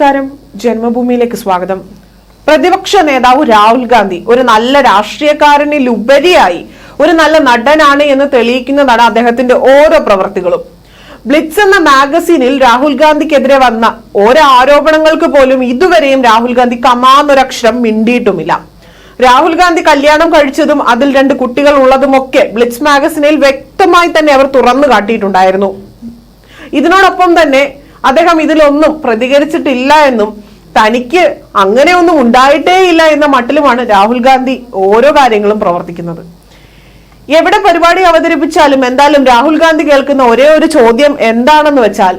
നമസ്കാരം. ജന്മഭൂമിയിലേക്ക് സ്വാഗതം. പ്രതിപക്ഷ നേതാവ് രാഹുൽ ഗാന്ധി ഒരു നല്ല രാഷ്ട്രീയക്കാരനിലുപരിയായി ഒരു നല്ല നടനാണ് എന്ന് തെളിയിക്കുന്നതാണ് അദ്ദേഹത്തിന്റെ ഓരോ പ്രവർത്തികളും. ബ്ലിറ്റ്സ് എന്ന മാഗസീനിൽ രാഹുൽ ഗാന്ധിക്കെതിരെ വന്ന ഓരോ ആരോപണങ്ങൾക്ക് പോലും ഇതുവരെയും രാഹുൽ ഗാന്ധി കമാന്നൊരക്ഷരം മിണ്ടിയിട്ടുമില്ല. രാഹുൽ ഗാന്ധി കല്യാണം കഴിച്ചതും അതിൽ രണ്ട് കുട്ടികൾ ഉള്ളതുമൊക്കെ ബ്ലിറ്റ്സ് മാഗസിനിൽ വ്യക്തമായി തന്നെ അവർ തുറന്നു കാട്ടിയിട്ടുണ്ടായിരുന്നു. ഇതിനോടൊപ്പം തന്നെ അദ്ദേഹം ഇതിലൊന്നും പ്രതികരിച്ചിട്ടില്ല എന്നും തനിക്ക് അങ്ങനെയൊന്നും ഉണ്ടായിട്ടേ ഇല്ല എന്ന മട്ടിലുമാണ് രാഹുൽ ഗാന്ധി ഓരോ കാര്യങ്ങളും പ്രവർത്തിക്കുന്നത്. എവിടെ പരിപാടി അവതരിപ്പിച്ചാലും എന്തായാലും രാഹുൽ ഗാന്ധി കേൾക്കുന്ന ഒരേ ഒരു ചോദ്യം എന്താണെന്ന് വെച്ചാൽ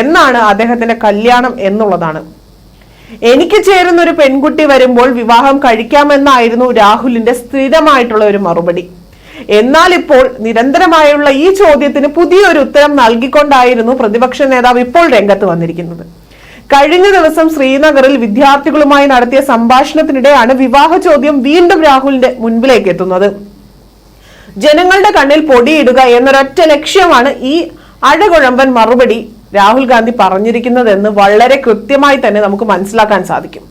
എന്നാണ് അദ്ദേഹത്തിന്റെ കല്യാണം എന്നുള്ളതാണ്. എനിക്ക് ചേരുന്ന ഒരു പെൺകുട്ടി വരുമ്പോൾ വിവാഹം കഴിക്കാമെന്നായിരുന്നു രാഹുലിന്റെ സ്ഥിരമായിട്ടുള്ള ഒരു മറുപടി. എന്നാൽ ഇപ്പോൾ നിരന്തരമായുള്ള ഈ ചോദ്യത്തിന് പുതിയൊരു ഉത്തരം നൽകിക്കൊണ്ടായിരുന്നു പ്രതിപക്ഷ നേതാവ് ഇപ്പോൾ രംഗത്ത് വന്നിരിക്കുന്നത്. കഴിഞ്ഞ ദിവസം ശ്രീനഗറിൽ വിദ്യാർത്ഥികളുമായി നടത്തിയ സംഭാഷണത്തിനിടെയാണ് വിവാഹ ചോദ്യം വീണ്ടും രാഹുലിന്റെ മുൻപിലേക്ക് എത്തുന്നത്. ജനങ്ങളുടെ കണ്ണിൽ പൊടിയിടുക എന്നൊരൊറ്റ ലക്ഷ്യമാണ് ഈ അഴകുഴമ്പൻ മറുപടി രാഹുൽ ഗാന്ധി പറഞ്ഞിരിക്കുന്നതെന്ന് വളരെ കൃത്യമായി തന്നെ നമുക്ക് മനസ്സിലാക്കാൻ സാധിക്കും.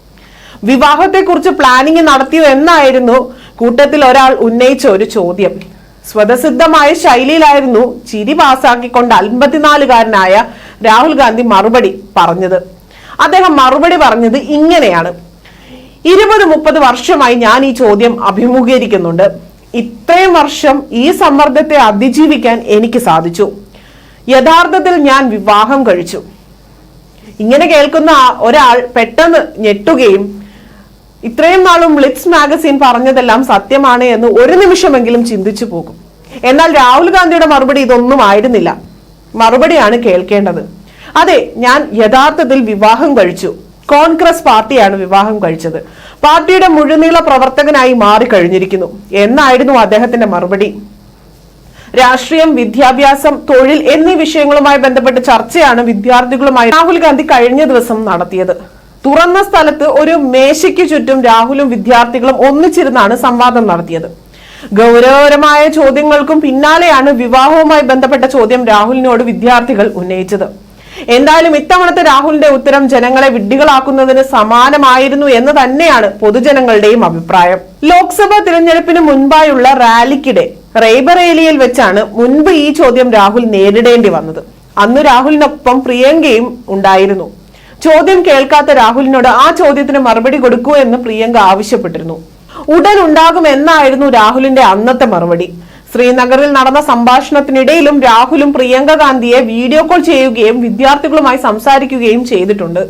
വിവാഹത്തെക്കുറിച്ച് പ്ലാനിങ് നടത്തിയോ എന്നായിരുന്നു കൂട്ടത്തിൽ ഒരാൾ ഉന്നയിച്ച ഒരു ചോദ്യം. സ്വതസിദ്ധമായ ശൈലിയിലായിരുന്നു ചിരി പാസാക്കിക്കൊണ്ട് അൻപത്തിനാലുകാരനായ രാഹുൽ ഗാന്ധി മറുപടി പറഞ്ഞത്. അദ്ദേഹം മറുപടി പറഞ്ഞത് ഇങ്ങനെയാണ്. ഇരുപത് മുപ്പത് വർഷമായി ഞാൻ ഈ ചോദ്യം അഭിമുഖീകരിക്കുന്നുണ്ട്. ഇത്രയും വർഷം ഈ സമ്മർദ്ദത്തെ അതിജീവിക്കാൻ എനിക്ക് സാധിച്ചു. യഥാർത്ഥത്തിൽ ഞാൻ വിവാഹം കഴിച്ചു. ഇങ്ങനെ കേൾക്കുന്ന ഒരാൾ പെട്ടെന്ന് ഞെട്ടുകയും ഇത്രയും നാളും ബ്ലിറ്റ്സ് മാഗസിൻ പറഞ്ഞതെല്ലാം സത്യമാണ് എന്ന് ഒരു നിമിഷമെങ്കിലും ചിന്തിച്ചു പോകും. എന്നാൽ രാഹുൽ ഗാന്ധിയുടെ മറുപടി ഇതൊന്നും ആയിരുന്നില്ല. മറുപടിയാണ് കേൾക്കേണ്ടത്. അതെ ഞാൻ യഥാർത്ഥത്തിൽ വിവാഹം കഴിച്ചു. കോൺഗ്രസ് പാർട്ടിയാണ് വിവാഹം കഴിച്ചത്. പാർട്ടിയുടെ മുഴുനീള പ്രവർത്തകനായി മാറിക്കഴിഞ്ഞിരിക്കുന്നു. എന്നായിരുന്നു അദ്ദേഹത്തിന്റെ മറുപടി. രാഷ്ട്രീയം വിദ്യാഭ്യാസം തൊഴിൽ എന്നീ വിഷയങ്ങളുമായി ബന്ധപ്പെട്ട് ചർച്ചയാണ് വിദ്യാർത്ഥികളുമായി രാഹുൽ ഗാന്ധി കഴിഞ്ഞ ദിവസം നടത്തിയത്. തുറന്ന സ്ഥലത്ത് ഒരു മേശയ്ക്ക് ചുറ്റും രാഹുലും വിദ്യാർത്ഥികളും ഒന്നിച്ചിരുന്നാണ് സംവാദം നടത്തിയത്. ഗൗരവപരമായ ചോദ്യങ്ങൾക്കും പിന്നാലെയാണ് വിവാഹവുമായി ബന്ധപ്പെട്ട ചോദ്യം രാഹുലിനോട് വിദ്യാർത്ഥികൾ ഉന്നയിച്ചത്. എന്തായാലും ഇത്തവണത്തെ രാഹുലിന്റെ ഉത്തരം ജനങ്ങളെ വിഡ്ഢികളാക്കുന്നതിന് സമാനമായിരുന്നു എന്ന് തന്നെയാണ് പൊതുജനങ്ങളുടെയും അഭിപ്രായം. ലോക്സഭാ തിരഞ്ഞെടുപ്പിന് മുൻപായുള്ള റാലിക്കിടെ റെയ്ബറേലിയിൽ വെച്ചാണ് മുൻപ് ഈ ചോദ്യം രാഹുൽ നേരിടേണ്ടി വന്നത്. അന്ന് രാഹുലിനൊപ്പം പ്രിയങ്കയും ഉണ്ടായിരുന്നു. ചോദ്യം കേൾക്കാത്ത രാഹുലിനോട് ആ ചോദ്യത്തിന് മറുപടി കൊടുക്കൂ എന്ന് പ്രിയങ്ക ആവശ്യപ്പെട്ടിരുന്നു. ഉടൻ ഉണ്ടാകും എന്നായിരുന്നു രാഹുലിന്റെ അന്നത്തെ മറുപടി. ശ്രീനഗറിൽ നടന്ന സംഭാഷണത്തിനിടയിലും രാഹുലും പ്രിയങ്ക ഗാന്ധിയെ വീഡിയോ കോൾ ചെയ്യുകയും വിദ്യാർത്ഥികളുമായി സംസാരിക്കുകയും ചെയ്തിട്ടുണ്ട്.